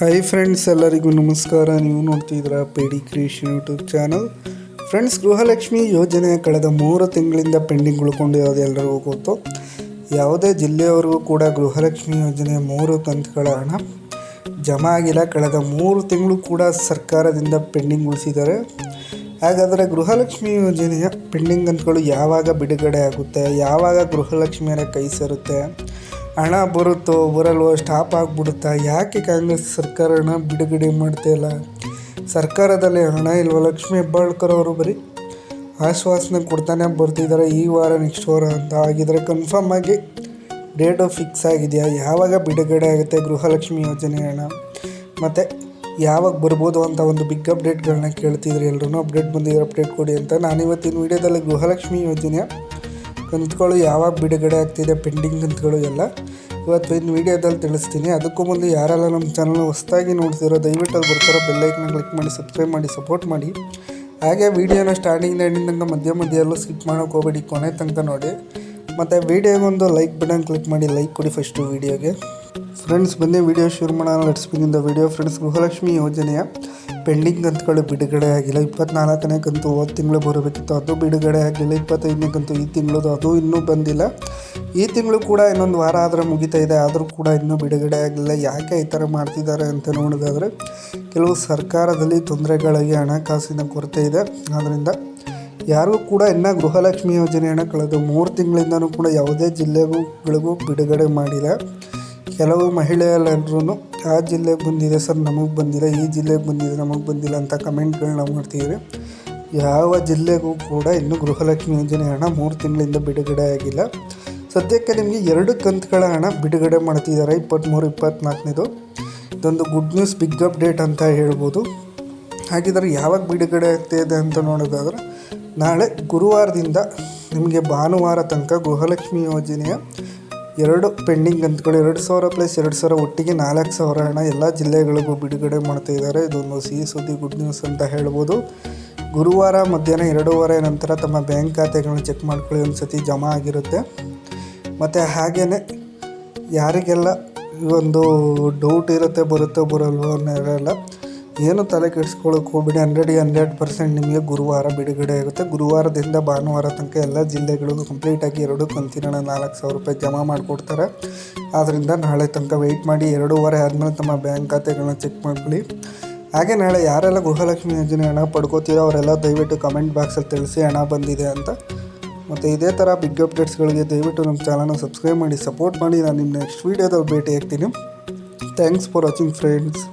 Hi friends ಎಲ್ಲರಿಗೂ ನಮಸ್ಕಾರ. ನೀವು ನೋಡ್ತಿದ್ದೀರಾ ಪೇಡಿ creation YouTube channel friends Gruhalakshmi ಯೋಜನೆ ಕಳೆದ ಮೂರು ತಿಂಗಳಿಂದ ಪೆಂಡಿಂಗ್ ಉಳ್ಕೊಂಡಿರೋದು ಎಲ್ಲರಿಗೂ ಗೊತ್ತು. ಯಾವುದೇ ಜಿಲ್ಲೆಯವರೆಗೂ ಕೂಡ ಗೃಹಲಕ್ಷ್ಮಿ ಯೋಜನೆ ಮೂರು ಕಂತುಗಳ ಹಣ ಜಮಾ ಆಗಿಲ್ಲ. ಕಳೆದ ಮೂರು ತಿಂಗಳು ಕೂಡ ಸರ್ಕಾರದಿಂದ ಪೆಂಡಿಂಗ್ ಉಳಿಸಿದ್ದಾರೆ. ಹಾಗಾದರೆ ಗೃಹಲಕ್ಷ್ಮಿ ಯೋಜನೆಯ ಪೆಂಡಿಂಗ್ ಕಂತುಗಳು ಯಾವಾಗ ಬಿಡುಗಡೆ ಆಗುತ್ತೆ? ಯಾವಾಗ ಗೃಹಲಕ್ಷ್ಮಿಯರ ಕೈ ಸೇರುತ್ತೆ? ಹಣ ಬರುತ್ತೋ ಬರಲ್ವೋ ಸ್ಟಾಪ್ ಆಗಿಬಿಡುತ್ತಾ ಯಾಕೆ ಕಾಂಗ್ರೆಸ್ ಸರ್ಕಾರ ಹಣ ಬಿಡುಗಡೆ ಮಾಡ್ತಾ ಇಲ್ಲ? ಸರ್ಕಾರದಲ್ಲಿ ಹಣ ಇಲ್ವ? ಲಕ್ಷ್ಮೀ ಹೆಬ್ಬಾಳ್ಕರ್ ಅವರು ಬರೀ ಆಶ್ವಾಸನೆ ಕೊಡ್ತಾನೆ ಬರ್ತಿದ್ದಾರೆ ಈ ವಾರ ನೆಕ್ಸ್ಟ್ ವಾರ ಅಂತ. ಆಗಿದ್ರೆ ಕನ್ಫರ್ಮ್ ಆಗಿ ಡೇಟು ಫಿಕ್ಸ್ ಆಗಿದೆಯಾ? ಯಾವಾಗ ಬಿಡುಗಡೆ ಆಗುತ್ತೆ ಗೃಹಲಕ್ಷ್ಮಿ ಯೋಜನೆ ಹಣ? ಮತ್ತು ಯಾವಾಗ ಬರ್ಬೋದು ಅಂತ ಒಂದು ಬಿಗ್ ಅಪ್ಡೇಟ್ಗಳನ್ನ ಕೇಳ್ತಿದ್ರು ಎಲ್ಲರೂ ಅಪ್ಡೇಟ್ ಬಂದಿರೋ ಅಪ್ಡೇಟ್ ಕೊಡಿ ಅಂತ ನಾನು ಇವತ್ತಿನ ವೀಡಿಯೋದಲ್ಲಿ ಗೃಹಲಕ್ಷ್ಮಿ ಯೋಜನೆಯ ಕಂತುಗಳು ಯಾವಾಗ ಬಿಡುಗಡೆ ಆಗ್ತಿದೆ ಪೆಂಡಿಂಗ್ ಕಂತುಗಳು ಎಲ್ಲ ಇವತ್ತು ಇನ್ನು ವೀಡಿಯೋದಲ್ಲಿ ತಿಳಿಸ್ತೀನಿ. ಅದಕ್ಕೂ ಮುಂದೆ ಯಾರೆಲ್ಲ ನಮ್ಮ ಚಾನಲ್ನ ಹೊಸದಾಗಿ ನೋಡ್ತಿರೋ, ದಯವಿಟ್ಟು ಅಲ್ಲಿ ಬರ್ತಾರೋ ಬೆಲ್ಲೈಕ್ನ ಕ್ಲಿಕ್ ಮಾಡಿ ಸಬ್ಸ್ಕ್ರೈಬ್ ಮಾಡಿ ಸಪೋರ್ಟ್ ಮಾಡಿ. ಹಾಗೆ ವೀಡಿಯೋನ ಸ್ಟಾರ್ಟಿಂಗ್ ಎಂಡಿಂಗ್ ತನಕ ಮಧ್ಯ ಮಧ್ಯೆಯಲ್ಲೂ ಸ್ಕಿಪ್ ಮಾಡೋಕೆ ಹೋಗ್ಬೇಡಿ, ಕೊನೆ ತನಕ ನೋಡಿ. ಮತ್ತು ವೀಡಿಯೋಗೊಂದು ಲೈಕ್ ಬಟನ್ ಕ್ಲಿಕ್ ಮಾಡಿ ಲೈಕ್ ಕೊಡಿ ಫಸ್ಟು ವೀಡಿಯೋಗೆ. ಫ್ರೆಂಡ್ಸ್ ಬಂದೇ ವೀಡಿಯೋ ಶುರು ಮಾಡೋಣ. Let's begin the video friends Gruhalakshmi ಯೋಜನೆಯ ಪೆಂಡಿಂಗ್ ಕಂತುಗಳು ಬಿಡುಗಡೆ ಆಗಿಲ್ಲ. ಇಪ್ಪತ್ನಾಲ್ಕನೇ ಕಂತು ಹೋದ ತಿಂಗಳು ಬರಬೇಕಿತ್ತು. ಅದು ಬಿಡುಗಡೆ ಆಗಲಿಲ್ಲ. ಇಪ್ಪತ್ತೈದನೇ ಕಂತು ಈ ತಿಂಗಳದು ಅದು ಇನ್ನೂ ಬಂದಿಲ್ಲ. ಈ ತಿಂಗಳು ಕೂಡ ಇನ್ನೊಂದು ವಾರ ಆದರೆ ಮುಗಿತಾ ಇದೆ. ಆದರೂ ಕೂಡ ಇನ್ನೂ ಬಿಡುಗಡೆ ಆಗಲಿಲ್ಲ. ಯಾಕೆ ಈ ಥರ ಮಾಡ್ತಿದ್ದಾರೆ ಅಂತ ನೋಡೋದಾದರೆ, ಕೆಲವು ಸರ್ಕಾರದಲ್ಲಿ ತೊಂದರೆಗಳಿಗೆ ಹಣಕಾಸಿನ ಕೊರತೆ ಇದೆ. ಆದ್ದರಿಂದ ಯಾರಿಗೂ ಕೂಡ ಇನ್ನೂ ಗೃಹಲಕ್ಷ್ಮಿ ಯೋಜನೆ ಹಣ ಕಳೆದ ಮೂರು ತಿಂಗಳಿಂದನೂ ಕೂಡ ಯಾವುದೇ ಜಿಲ್ಲೆಗಳಿಗೂ ಬಿಡುಗಡೆ ಮಾಡಿಲ್ಲ. ಕೆಲವು ಮಹಿಳೆಯರೆಲ್ಲರೂ ಆ ಜಿಲ್ಲೆಗೆ ಬಂದಿದೆ ಸರ್, ನಮಗೆ ಬಂದಿಲ್ಲ, ಈ ಜಿಲ್ಲೆಗೆ ಬಂದಿದೆ, ನಮಗೆ ಬಂದಿಲ್ಲ ಅಂತ ಕಮೆಂಟ್ಗಳನ್ನ ಮಾಡ್ತೀವಿ ಯಾವ ಜಿಲ್ಲೆಗೂ ಕೂಡ ಇನ್ನೂ ಗೃಹಲಕ್ಷ್ಮಿ ಯೋಜನೆ ಹಣ ಮೂರು ತಿಂಗಳಿಂದ ಬಿಡುಗಡೆ ಆಗಿಲ್ಲ. ಸದ್ಯಕ್ಕೆ ನಿಮಗೆ ಎರಡು ಕಂತುಗಳ ಹಣ ಬಿಡುಗಡೆ ಮಾಡ್ತಿದ್ದಾರೆ ಇಪ್ಪತ್ತ್ಮೂರು ಇಪ್ಪತ್ತ್ನಾಲ್ಕನೇದು ಇದೊಂದು ಗುಡ್ ನ್ಯೂಸ್ ಬಿಗ್ ಅಪ್ಡೇಟ್ ಅಂತ ಹೇಳ್ಬೋದು. ಹಾಗಿದ್ರೆ ಯಾವಾಗ ಬಿಡುಗಡೆ ಆಗ್ತಾಯಿದೆ ಅಂತ ನೋಡೋದಾದ್ರೆ, ನಾಳೆ ಗುರುವಾರದಿಂದ ನಿಮಗೆ ಭಾನುವಾರ ತನಕ ಗೃಹಲಕ್ಷ್ಮಿ ಯೋಜನೆಯ ಎರಡು ಪೆಂಡಿಂಗ್ ಕಂತುಗಳು ಎರಡು ಸಾವಿರ ಪ್ಲಸ್ ಎರಡು ಸಾವಿರ ಒಟ್ಟಿಗೆ ನಾಲ್ಕು ಸಾವಿರ ಹಣ ಎಲ್ಲ ಜಿಲ್ಲೆಗಳಿಗೂ ಬಿಡುಗಡೆ ಮಾಡ್ತಾ ಇದ್ದಾರೆ. ಇದೊಂದು ಸಿಹಿ ಸುದ್ದಿ, ಗುಡ್ ನ್ಯೂಸ್ ಅಂತ ಹೇಳ್ಬೋದು. ಗುರುವಾರ ಮಧ್ಯಾಹ್ನ ಎರಡೂವರೆ ನಂತರ ತಮ್ಮ ಬ್ಯಾಂಕ್ ಖಾತೆಗಳನ್ನ ಚೆಕ್ ಮಾಡ್ಕೊಳ್ಳಿ. ಒಂದು ಸತಿ ಜಮಾ ಆಗಿರುತ್ತೆ. ಮತ್ತು ಹಾಗೆಯೇ ಯಾರಿಗೆಲ್ಲ ಒಂದು ಡೌಟ್ ಇರುತ್ತೆ, ಬರುತ್ತೋ, ಬರಲ್ವೋ ಅನ್ನೋರೆಲ್ಲ ಏನು ತಲೆ ಕೆಡಿಸ್ಕೊಳ್ಳೋಕೆ ಹೋಗ್ಬಿಡಿ. ಹಂಡ್ರೆಡ್ ಹಂಡ್ರೆಡ್ ಪರ್ಸೆಂಟ್ ನಿಮಗೆ ಗುರುವಾರ ಬಿಡುಗಡೆ ಆಗುತ್ತೆ. ಗುರುವಾರದಿಂದ ಭಾನುವಾರ ತನಕ ಎಲ್ಲ ಜಿಲ್ಲೆಗಳಿಗೂ ಕಂಪ್ಲೀಟಾಗಿ ಎರಡು ಕಂತಿನ ನಾಲ್ಕು ಸಾವಿರ ರೂಪಾಯಿ ಜಮಾ ಮಾಡಿಕೊಡ್ತಾರೆ. ಆದ್ದರಿಂದ ನಾಳೆ ತನಕ ವೆಯ್ಟ್ ಮಾಡಿ, ಎರಡೂವರೆ ಆದಮೇಲೆ ತಮ್ಮ ಬ್ಯಾಂಕ್ ಖಾತೆಗಳನ್ನ ಚೆಕ್ ಮಾಡ್ಕೊಳ್ಳಿ. ಹಾಗೆ ನಾಳೆ ಯಾರೆಲ್ಲ ಗೃಹಲಕ್ಷ್ಮಿ ಯೋಜನೆ ಹಣ ಪಡ್ಕೋತೀರೋ ಅವರೆಲ್ಲ ದಯವಿಟ್ಟು ಕಮೆಂಟ್ ಬಾಕ್ಸಲ್ಲಿ ತಿಳಿಸಿ ಹಣ ಬಂದಿದೆ ಅಂತ. ಮತ್ತು ಇದೇ ಥರ ಬಿಗ್ ಅಪ್ಡೇಟ್ಸ್ಗಳಿಗೆ ದಯವಿಟ್ಟು ನಮ್ಮ ಚಾನಲ್ನ ಸಬ್ಸ್ಕ್ರೈಬ್ ಮಾಡಿ ಸಪೋರ್ಟ್ ಮಾಡಿ. ನಾನು ನಿಮ್ಮ ನೆಕ್ಸ್ಟ್ ವೀಡಿಯೋದಲ್ಲಿ ಭೇಟಿ ಆಗ್ತೀನಿ ಥ್ಯಾಂಕ್ಸ್ ಫಾರ್ ವಾಚಿಂಗ್ ಫ್ರೆಂಡ್ಸ್